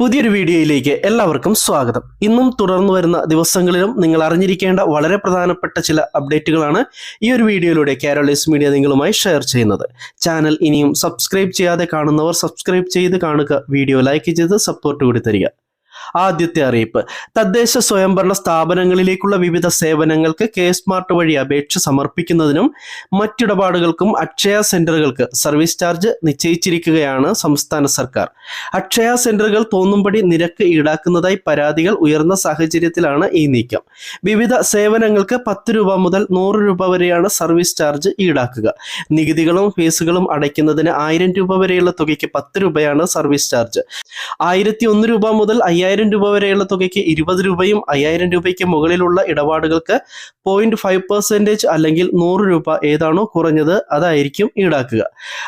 പുതിയൊരു വീഡിയോയിലേക്ക് എല്ലാവർക്കും സ്വാഗതം. ഇന്നും തുടർന്നു വരുന്ന ദിവസങ്ങളിലും നിങ്ങൾ അറിഞ്ഞിരിക്കേണ്ട വളരെ പ്രധാനപ്പെട്ട ചില അപ്ഡേറ്റുകളാണ് ഈ ഒരു വീഡിയോയിലൂടെ കേരളീസ് മീഡിയ നിങ്ങളുമായി ഷെയർ ചെയ്യുന്നത്. ചാനൽ ഇനിയും സബ്സ്ക്രൈബ് ചെയ്യാതെ കാണുന്നവർ സബ്സ്ക്രൈബ് ചെയ്ത് കാണുക വീഡിയോ ലൈക്ക് ചെയ്ത് സപ്പോർട്ട് കൂടി തരിക. ആദ്യത്തെ അറിയിപ്പ്. തദ്ദേശ സ്വയംഭരണ സ്ഥാപനങ്ങളിലേക്കുള്ള വിവിധ സേവനങ്ങൾക്ക് കെ സ്മാർട്ട് വഴി അപേക്ഷ സമർപ്പിക്കുന്നതിനും മറ്റിടപാടുകൾക്കും അക്ഷയ സെന്ററുകൾക്ക് സർവീസ് ചാർജ് നിശ്ചയിച്ചിരിക്കുകയാണ് സംസ്ഥാന സർക്കാർ. അക്ഷയ സെന്ററുകൾ തോന്നുംപടി നിരക്ക് ഈടാക്കുന്നതായി പരാതികൾ ഉയർന്ന സാഹചര്യത്തിലാണ് ഈ നീക്കം. വിവിധ സേവനങ്ങൾക്ക് പത്ത് രൂപ മുതൽ നൂറ് രൂപ വരെയാണ് സർവീസ് ചാർജ് ഈടാക്കുക. നികുതികളും ഫീസുകളും അടയ്ക്കുന്നതിന് ആയിരം രൂപ വരെയുള്ള തുകയ്ക്ക് പത്ത് രൂപയാണ് സർവീസ് ചാർജ്. ആയിരത്തി ഒന്ന് രൂപ മുതൽ അയ്യായിരം രൂപ വരെയുള്ള തുകയ്ക്ക് ഇരുപത് രൂപയും അയ്യായിരം രൂപയ്ക്ക് മുകളിലുള്ള ഇടപാടുകൾക്ക് പോയിന്റ് ഫൈവ് പെർസെന്റേജ് അല്ലെങ്കിൽ നൂറ് രൂപ ഏതാണോ കുറഞ്ഞത് അതായിരിക്കും ഈടാക്കുക.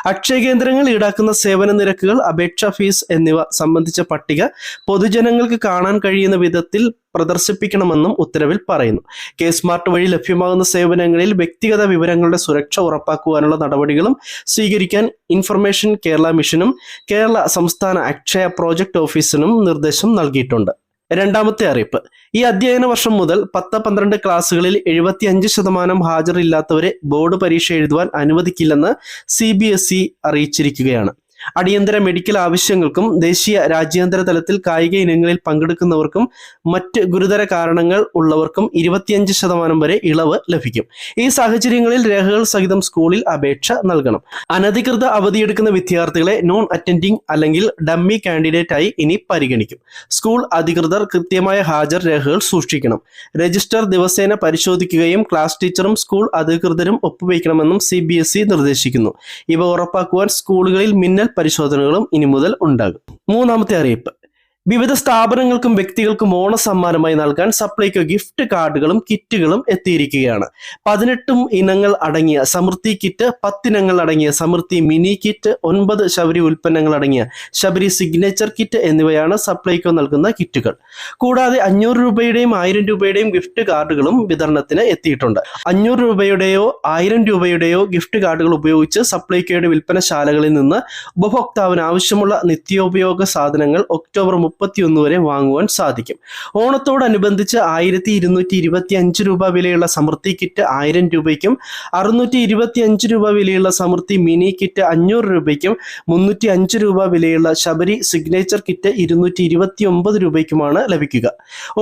അക്ഷയ കേന്ദ്രങ്ങൾ ഈടാക്കുന്ന സേവന നിരക്കുകൾ അപേക്ഷാ ഫീസ് എന്നിവ സംബന്ധിച്ച പട്ടിക പൊതുജനങ്ങൾക്ക് കാണാൻ കഴിയുന്ന വിധത്തിൽ പ്രദർശിപ്പിക്കണമെന്നും ഉത്തരവിൽ പറയുന്നു. കെ സ്മാർട്ട് വഴി ലഭ്യമാകുന്ന സേവനങ്ങളിൽ വ്യക്തിഗത വിവരങ്ങളുടെ സുരക്ഷ ഉറപ്പാക്കുവാനുള്ള നടപടികളും സ്വീകരിക്കാൻ ഇൻഫർമേഷൻ കേരള മിഷനും കേരള സംസ്ഥാന അക്ഷയ പ്രോജക്ട് ഓഫീസിനും നിർദ്ദേശം നൽകിയിട്ടുണ്ട്. രണ്ടാമത്തെ അറിയിപ്പ്. ഈ അധ്യയന വർഷം മുതൽ പത്ത് പന്ത്രണ്ട് ക്ലാസ്സുകളിൽ എഴുപത്തി അഞ്ച് ശതമാനം ഹാജറില്ലാത്തവരെ ബോർഡ് പരീക്ഷ എഴുതുവാൻ അനുവദിക്കില്ലെന്ന് സി അറിയിച്ചിരിക്കുകയാണ്. അടിയന്തര മെഡിക്കൽ ആവശ്യങ്ങൾക്കും ദേശീയ രാജ്യാന്തര തലത്തിൽ കായിക ഇനങ്ങളിൽ പങ്കെടുക്കുന്നവർക്കും മറ്റ് ഗുരുതര കാരണങ്ങൾ ഉള്ളവർക്കും ഇരുപത്തിയഞ്ച് ശതമാനം വരെ ഇളവ് ലഭിക്കും. ഈ സാഹചര്യങ്ങളിൽ രേഖകൾ സഹിതം സ്കൂളിൽ അപേക്ഷ നൽകണം. അനധികൃത അവധിയെടുക്കുന്ന വിദ്യാർത്ഥികളെ നോൺ അറ്റൻഡിംഗ് അല്ലെങ്കിൽ ഡമ്മി കാൻഡിഡേറ്റ് ആയി ഇനി പരിഗണിക്കും. സ്കൂൾ അധികൃതർ കൃത്യമായ ഹാജർ രേഖകൾ സൂക്ഷിക്കണം. രജിസ്റ്റർ ദിവസേന പരിശോധിക്കുകയും ക്ലാസ് ടീച്ചറും സ്കൂൾ അധികൃതരും ഒപ്പുവയ്ക്കണമെന്നും സി നിർദ്ദേശിക്കുന്നു. ഇവ ഉറപ്പാക്കുവാൻ സ്കൂളുകളിൽ മിന്നൽ പരിശോധനകളും ഇനി മുതൽ ഉണ്ടാകും. മൂന്നാമത്തെ അറിയിപ്പ്. വിവിധ സ്ഥാപനങ്ങൾക്കും വ്യക്തികൾക്കും ഓണസമ്മാനമായി നൽകാൻ സപ്ലൈകോ ഗിഫ്റ്റ് കാർഡുകളും കിറ്റുകളും എത്തിയിരിക്കുകയാണ്. പതിനെട്ടും ഇനങ്ങൾ അടങ്ങിയ സമൃദ്ധി കിറ്റ് പത്തിനങ്ങൾ അടങ്ങിയ സമൃദ്ധി മിനി കിറ്റ് ഒൻപത് ശബരി ഉൽപ്പന്നങ്ങൾ അടങ്ങിയ ശബരി സിഗ്നേച്ചർ കിറ്റ് എന്നിവയാണ് സപ്ലൈകോ നൽകുന്ന കിറ്റുകൾ. കൂടാതെ അഞ്ഞൂറ് രൂപയുടെയും ആയിരം രൂപയുടെയും ഗിഫ്റ്റ് കാർഡുകളും വിതരണത്തിന് എത്തിയിട്ടുണ്ട്. അഞ്ഞൂറ് രൂപയുടെയോ ആയിരം രൂപയുടെയോ ഗിഫ്റ്റ് കാർഡുകൾ ഉപയോഗിച്ച് സപ്ലൈകോയുടെ വിൽപ്പനശാലകളിൽ നിന്ന് ഉപഭോക്താവിന് ആവശ്യമുള്ള നിത്യോപയോഗ സാധനങ്ങൾ ഒക്ടോബർ മുപ്പത്തിയൊന്ന് വരെ വാങ്ങുവാൻ സാധിക്കും. ഓണത്തോടനുബന്ധിച്ച് ആയിരത്തി ഇരുന്നൂറ്റി ഇരുപത്തി അഞ്ച് രൂപ വിലയുള്ള സമൃദ്ധി കിറ്റ് ആയിരം രൂപയ്ക്കും അറുന്നൂറ്റി ഇരുപത്തി അഞ്ച് രൂപ വിലയുള്ള സമൃദ്ധി മിനി കിറ്റ് അഞ്ഞൂറ് രൂപയ്ക്കും മുന്നൂറ്റി അഞ്ച് രൂപ വിലയുള്ള ശബരി സിഗ്നേച്ചർ കിറ്റ് ഇരുന്നൂറ്റി ഇരുപത്തി ഒമ്പത് രൂപയ്ക്കുമാണ് ലഭിക്കുക.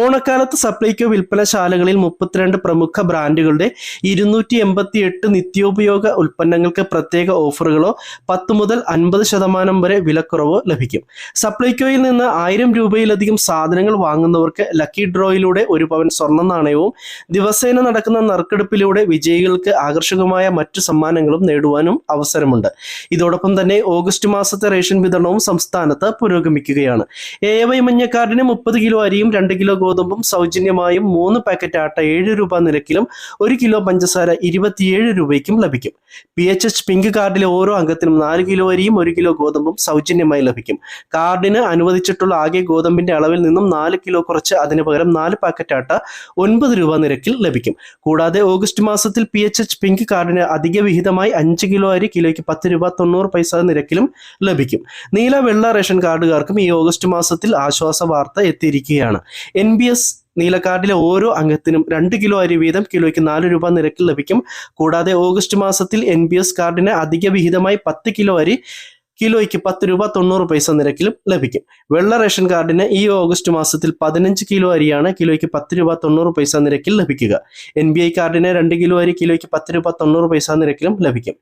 ഓണക്കാലത്ത് സപ്ലൈകോ വിൽപ്പനശാലകളിൽ മുപ്പത്തിരണ്ട് പ്രമുഖ ബ്രാൻഡുകളുടെ ഇരുന്നൂറ്റി എൺപത്തി എട്ട് നിത്യോപയോഗ ഉൽപ്പന്നങ്ങൾക്ക് പ്രത്യേക ഓഫറുകളോ പത്ത് മുതൽ അൻപത് ശതമാനം വരെ വിലക്കുറവോ ലഭിക്കും. സപ്ലൈകോയിൽ നിന്ന് ആയിരം രൂപയിലധികം സാധനങ്ങൾ വാങ്ങുന്നവർക്ക് ലക്കി ഡ്രോയിലൂടെ ഒരു പവൻ സ്വർണ നാണയവും ദിവസേന നടക്കുന്ന നറുക്കെടുപ്പിലൂടെ വിജയികൾക്ക് ആകർഷകമായ മറ്റു സമ്മാനങ്ങളും നേടുവാനും അവസരമുണ്ട്. ഇതോടൊപ്പം തന്നെ ഓഗസ്റ്റ് മാസത്തെ റേഷൻ വിതരണവും സംസ്ഥാനത്ത് പുരോഗമിക്കുകയാണ്. എ വൈ മഞ്ഞക്കാർഡിന് മുപ്പത് കിലോ അരിയും രണ്ട് കിലോ ഗോതമ്പും സൗജന്യമായും മൂന്ന് പാക്കറ്റ് ആട്ട ഏഴ് രൂപ നിരക്കിലും ഒരു കിലോ പഞ്ചസാര ഇരുപത്തിയേഴ് രൂപയ്ക്കും ലഭിക്കും. പി എച്ച് എച്ച് പിങ്ക് കാർഡിലെ ഓരോ അംഗത്തിനും നാല് കിലോ അരിയും ഒരു കിലോ ഗോതമ്പും സൗജന്യമായി ലഭിക്കും. കാർഡിന് അനുവദിച്ചിട്ടുള്ള ആകെ ഗോതമ്പിന്റെ അളവിൽ നിന്നും നാല് കിലോ കുറച്ച് അതിന് പകരം നാല് പാക്കറ്റ് ആട്ട ഒൻപത് രൂപ നിരക്കിൽ ലഭിക്കും. കൂടാതെ ഓഗസ്റ്റ് മാസത്തിൽ പി എച്ച് എച്ച് പിങ്ക് കാർഡിന് അധിക വിഹിതമായി അഞ്ച് കിലോ അരി കിലോയ്ക്ക് പത്ത് രൂപ തൊണ്ണൂറ് പൈസ നിരക്കിലും ലഭിക്കും. നീല വെള്ള റേഷൻ കാർഡുകാർക്കും ഈ ഓഗസ്റ്റ് മാസത്തിൽ ആശ്വാസ വാർത്ത എത്തിയിരിക്കുകയാണ്. എൻ ബി എസ് നീലക്കാർഡിലെ ഓരോ അംഗത്തിനും രണ്ട് കിലോ അരി വീതം കിലോയ്ക്ക് നാല് രൂപ നിരക്കിൽ ലഭിക്കും. കൂടാതെ ഓഗസ്റ്റ് മാസത്തിൽ എൻ ബി എസ് കാർഡിന് അധിക വിഹിതമായി പത്ത് കിലോ അരി കിലോയ്ക്ക് പത്ത് രൂപ തൊണ്ണൂറ് പൈസ നിരക്കിലും ലഭിക്കും. വെള്ള റേഷൻ കാർഡിന് ഈ ഓഗസ്റ്റ് മാസത്തിൽ പതിനഞ്ച് കിലോ അരിയാണ് കിലോയ്ക്ക് പത്ത് രൂപ തൊണ്ണൂറ് പൈസ നിരക്കിൽ ലഭിക്കുക. എൻ ബി ഐ കാർഡിന് രണ്ട് കിലോ അരി കിലോയ്ക്ക് പത്ത് രൂപ തൊണ്ണൂറ് പൈസ നിരക്കിലും ലഭിക്കും.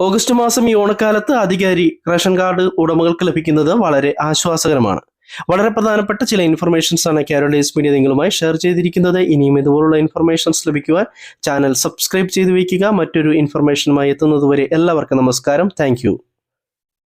ഓഗസ്റ്റ് മാസം ഈ ഓണക്കാലത്ത് അധികാരി റേഷൻ കാർഡ് ഉടമകൾക്ക് ലഭിക്കുന്നത് വളരെ ആശ്വാസകരമാണ്. വളരെ പ്രധാനപ്പെട്ട ചില ഇൻഫർമേഷൻസ് ആണ് കാരോളൈസ് മീഡിയ നിങ്ങളുമായി ഷെയർ ചെയ്തിരിക്കുന്നത്. ഇനിയും ഇതുപോലുള്ള ഇൻഫർമേഷൻസ് ലഭിക്കുവാൻ ചാനൽ സബ്സ്ക്രൈബ് ചെയ്തു വയ്ക്കുക. മറ്റൊരു ഇൻഫർമേഷനുമായി എത്തുന്നതുവരെ എല്ലാവർക്കും നമസ്കാരം. താങ്ക്